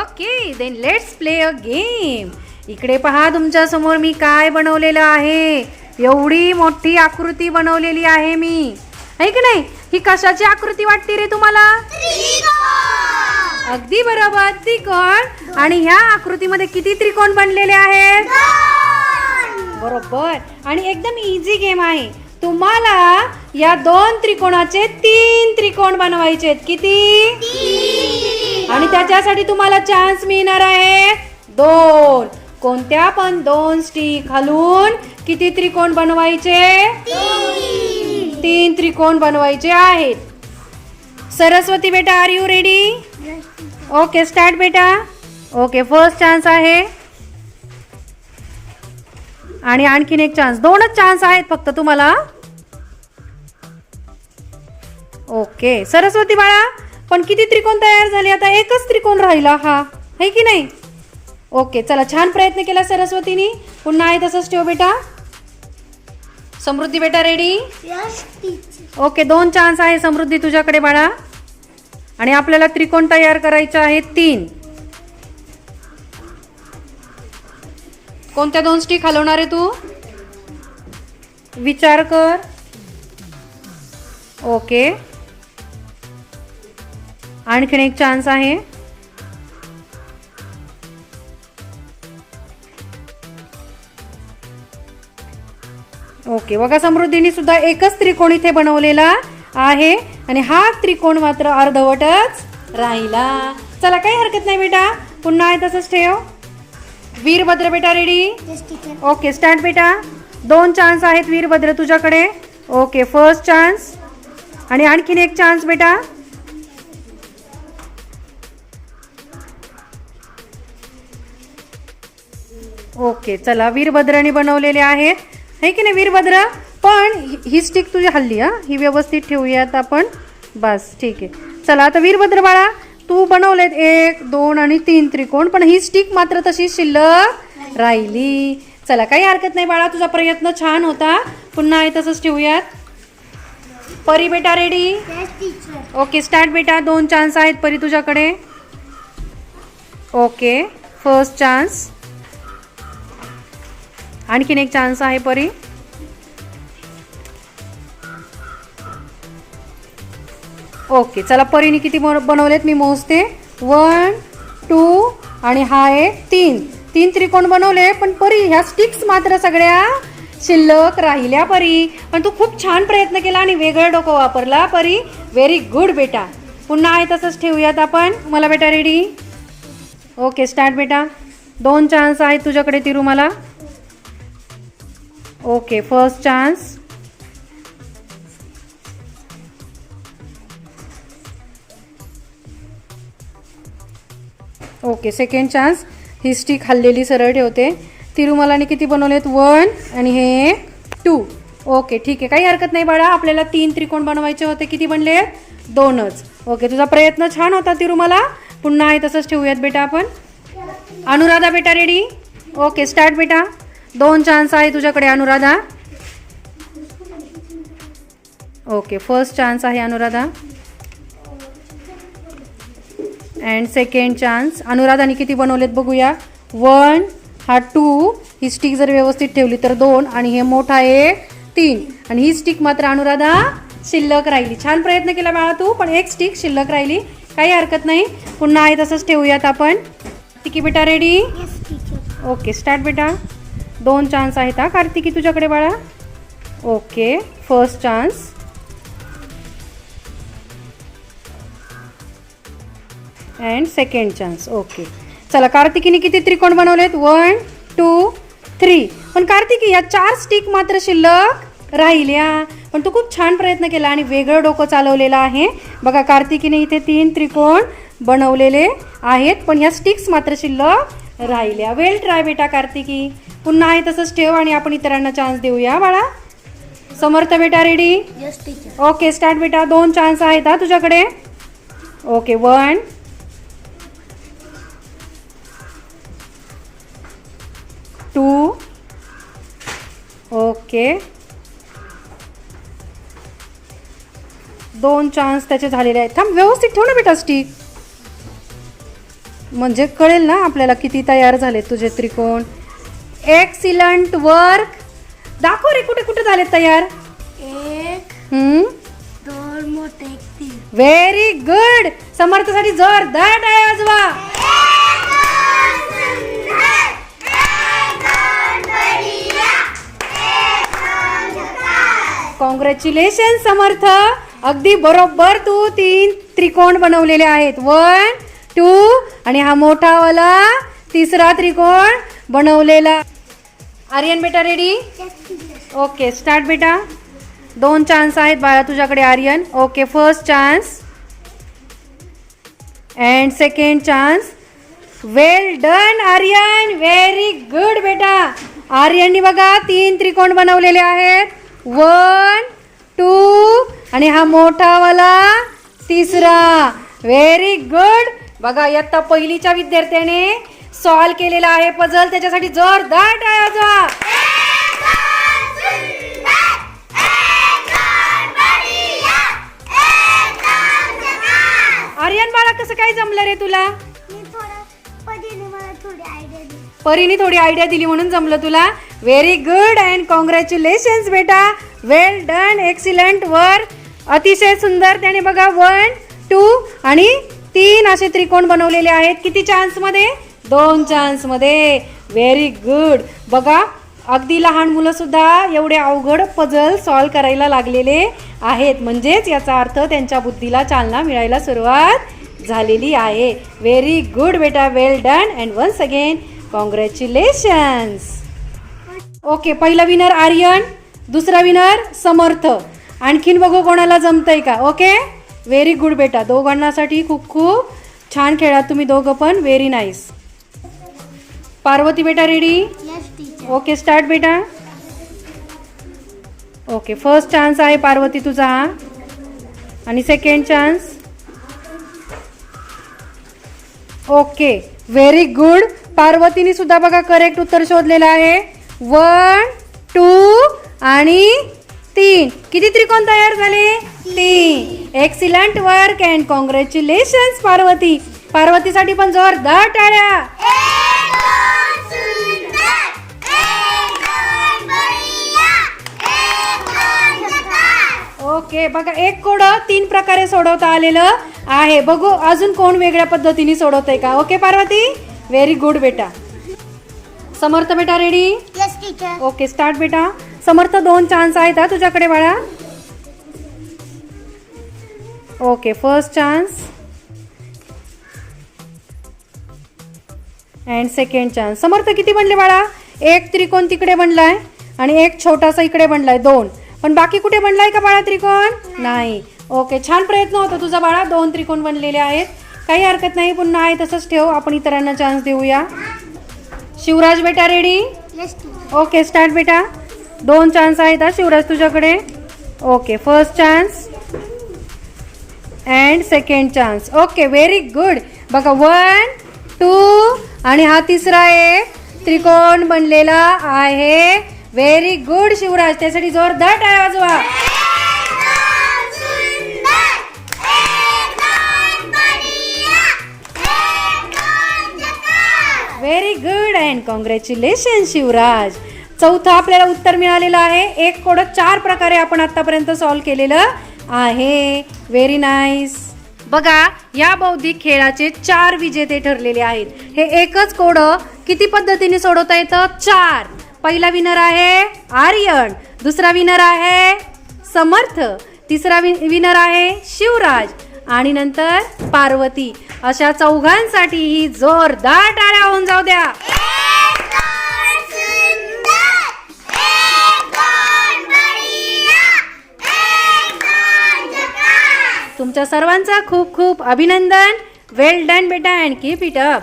okay then let's play a game इकडे पहा तुमच्यासमोर मी काय बनवलेलं आहे? एवढी मोठी आकृती बनवलेली आहे मी. आहे की नाही? ही कशाची आकृती वाटते रे तुम्हाला? अगदी बरोबर त्रिकोण. आणि ह्या आकृतीमध्ये किती त्रिकोण बनलेले आहेत? बरोबर. आणि एकदम इझी गेम आहे. तुम्हाला या दोन त्रिकोणाचे तीन त्रिकोण बनवायचे आहेत. किती? आणि त्याच्यासाठी तुम्हाला चान्स मिळणार आहे. दोन. कोणत्या पण दोन स्टिक हलून किती त्रिकोण बनवायचे? तीन त्रिकोण बनवायचे आहेत. सरस्वती बेटा are you ready okay start बेटा. ओके फर्स्ट चान्स आहे. आणि आणखीन एक चान्स दोनच चान्स आहेत फक्त तुम्हाला. ओके सरस्वती बाळा पण किती त्रिकोण तयार झाले? आता एकच त्रिकोण राहिला हा. है की नाही? ओके चला छान प्रयत्न केला सरस्वतीनी. पुन्हा आहे तसंच ठेव बेटा. समृद्धी बेटा रेडी ओके दोन चान्स आहे समृद्धी तुझ्याकडे बाळा. आणि आपल्याला त्रिकोण तयार करायचे आहेत तीन. कोणत्या दोन स्टिक हलवणार आहे तू? विचार कर. ओके. आणखीन एक चान्स आहे. ओके बघा समृद्धीने सुद्धा एकच त्रिकोण इथे बनवलेला आहे. आणि हा त्रिकोण मात्र अर्धवटच राहिला. चला काही हरकत नाही बेटा. पुन्हा आहे तसंच ठेव. वीरभद्र बेटा रेडी ओके स्टार्ट बेटा. दोन चान्स आहेत वीरभद्र तुझ्याकडे. ओके फर्स्ट चान्स आणि आणखीन एक चान्स बेटा. ओके चला वीरभद्राने बनवलेले आहेत. हे की नाही वीरभद्र? पण ही- ही स्टिक तुझी हल्ली हा? ही व्यवस्थित ठेवूयात आपण. बस ठीक आहे. चला आता वीरभद्र बाळा तू बनवलेत एक दोन आणि तीन त्रिकोण पण ही स्टिक मात्र तशी शिल्लक राहिली. चला काही हरकत नाही बाळा तुझा प्रयत्न छान होता. पुन्हा आहे तसंच ठेवूयात. परी बेटा रेडी ओके स्टार्ट बेटा. दोन चान्स आहेत परी तुझ्याकडे. ओके फर्स्ट चान्स आणखीन एक चान्स आहे परी. ओके चला परीने किती बन- बनवलेत? मी मोजते. वन टू आणि हा आहे तीन. तीन त्रिकोण बनवले पण परी ह्या स्टिक्स मात्र सगळ्या शिल्लक राहिल्या परी. पण तू खूप छान प्रयत्न केला आणि वेगळं डोकं वापरला परी. व्हेरी गुड बेटा. पुन्हा आहे तसंच ठेवूयात आपण. मला बेटा रेडी ओके स्टार्ट बेटा. दोन चान्स आहेत तुझ्याकडे तिरू मला okay first chance okay second chance ही स्टिक हल्लेली सरळ ठेवते. तिरुमलाने किती बनवलेत? वन आणि हे टू ओके ठीक आहे. काही हरकत नाही बाळा. आपल्याला तीन त्रिकोण बनवायचे होते. किती बनले? दोनच. ओके तुझा प्रयत्न छान होता तिरुमला. पुन्हा आहे तसंच ठेवूयात बेटा आपण. अनुराधा बेटा रेडी ओके स्टार्ट बेटा. दोन चान्स आहे तुझ्याकडे अनुराधा. ओके फर्स्ट चान्स आहे अनुराधा. अँड सेकंड चान्स अनुराधाने किती बनवलेत बघूया. वन हा टू ही स्टिक जर व्यवस्थित ठेवली तर दोन आणि हे मोठा एक तीन. आणि ही स्टिक मात्र अनुराधा शिल्लक राहिली. छान प्रयत्न केला बाळा तू पण एक स्टिक शिल्लक राहिली. काही हरकत नाही. पुन्हा आहे तसंच ठेवूयात आपण. तिकी बेटा रेडी ओके स्टार्ट बेटा. दोन चान्स आहेत हा कार्तिकी तुझ्याकडे बाळा. Okay first chance and second chance okay चला कार्तिकीने किती त्रिकोण बनवलेत? वन टू थ्री पण कार्तिकी या चार स्टिक मात्र शिल्लक राहिल्या. पण तू खूप छान प्रयत्न केला आणि वेगळं डोकं चालवलेलं आहे. बघा कार्तिकीने इथे तीन त्रिकोण बनवलेले आहेत पण ह्या स्टिक्स मात्र शिल्लक राहिल्या. वेल ट्राय बेटा कार्तिकी. पुन्हा आहे तसंच ठेव आणि आपण इतरांना चान्स देऊया. बाळा समर्थ बेटा रेडी ओके स्टार्ट बेटा. दोन चान्स आहेत हा तुझ्याकडे. ओके वन टू ओके दोन चान्स त्याचे झालेले आहेत. थांब व्यवस्थित ठेव ना बेटा स्टिक म्हणजे कळेल ना आपल्याला किती तयार झाले तुझे त्रिकोण. एक्सिलंट वर्क दाखव रे कुठे कुठे झाले तयार? एक हम्म? दोन मोठे व्हेरी गुड समर्थसाठी जोरदार टाळ्या वाजवा. कॉंग्रॅच्युलेशन समर्थ. अगदी बरोबर तू तीन त्रिकोण बनवलेले आहेत. वन टू आणि हा मोठावाला तिसरा त्रिकोण बनवलेला आर्यन बेटा रेडी ओके स्टार्ट बेटा. दोन चान्स आहेत बाळा तुझ्याकडे Aryan. Okay first chance and second chance well done Aryan. Very good बेटा. आर्यननी बघा तीन त्रिकोण बनवलेले आहेत. वन टू आणि हा मोठावाला तिसरा. व्हेरी गुड बघा इयत्ता पहिलीच्या विद्यार्थ्याने सॉल्व केलेला आहे पझल. त्याच्यासाठी जोरदार टाळ्या वाजवा. आर्यन बाळा कसं काय जमलं रे तुला? परीने थोडी आयडिया दिली म्हणून जमलं तुला. व्हेरी गुड अँड कॉंग्रॅच्युलेशन बेटा. वेल डन एक्सिलंट वर अतिशय सुंदर त्याने बघा वन टू आणि तीन असे त्रिकोण बनवलेले आहेत. किती चान्समध्ये? दोन चान्समध्ये व्हेरी गुड बघा अगदी लहान मुलंसुद्धा एवढे अवघड पझल सॉल्व करायला लागलेले आहेत. म्हणजेच याचा अर्थ त्यांच्या बुद्धीला चालना मिळायला सुरुवात झालेली आहे. व्हेरी गुड बेटा. Well done and once again congratulations okay पहिला विनर आर्यन दुसरा विनर समर्थ. आणखीन बघू कोणाला जमतंय का? ओके व्हेरी गुड बेटा. दोघांनासाठी खूप खूप छान खेळात तुम्ही दोघं पण. व्हेरी नाईस पार्वती बेटा ready yes teacher okay start बेटा. ओके फर्स्ट चान्स आहे पार्वती तुझा हा. आणि second chance okay very good पार्वतीने सुद्धा बघा करेक्ट उत्तर शोधलेलं आहे. वन टू आणि तीन. किती त्रिकोण तयार झाले? तीन. Excellent work and congratulations Parvati. पार्वतीसाठी पण जोरदार टाळ्या. ओके बघा एक कोड तीन प्रकारे सोडवता आलेलं आहे. बघू अजून कोण वेगळ्या पद्धतीने सोडवतंय का? ओके पार्वती? व्हेरी गुड बेटा. समर्थ बेटा ready yes teacher okay start बेटा. समर्थ दोन चान्स आहेत हा तुझ्याकडे बाळा. Okay first chance and second chance Samarth किती बनले बाळा? एक त्रिकोण तिकडे बनलाय आणि एक छोटासा इकडे बनलाय दोन. पण बाकी कुठे बनलाय का बाळा त्रिकोण? नाही. ओके छान प्रयत्न होता तुझा बाळा. दोन त्रिकोण बनलेले आहेत. काही हरकत नाही पुन्हा आहे तसंच ठेव. आपण इतरांना चान्स देऊया. शिवराज बेटा रेडी ओके स्टार्ट बेटा. दोन चान्स आहेत हा शिवराज तुझ्याकडे. Okay first chance and second chance okay very good बघा वन टू आणि हा तिसरा एक त्रिकोण बनलेला आहे. व्हेरी गुड शिवराज त्यासाठी जोरदार टाळ्या वाजवा. Very good and congratulation Shivraj चौथं आपल्याला उत्तर मिळालेलं आहे. एक कोड चार प्रकारे आपण आतापर्यंत सॉल्व केलेलं आहे. व्हेरी नाईस बघा या बौद्धिक खेळाचे चार विजेते ठरलेले आहेत. हे एकच कोड किती पद्धतीने सोडवता येतं? चार. पहिला विनर आहे आर्यन. दुसरा विनर आहे समर्थ. तिसरा विनर आहे शिवराज. आणि नंतर पार्वती. अशा चौघांसाठी ही जोरदार टाळ्या होऊन जाऊ द्या. तुमच्या सर्वांचा खूप खूप अभिनंदन. वेल डन बेटा अँड कीप इट अप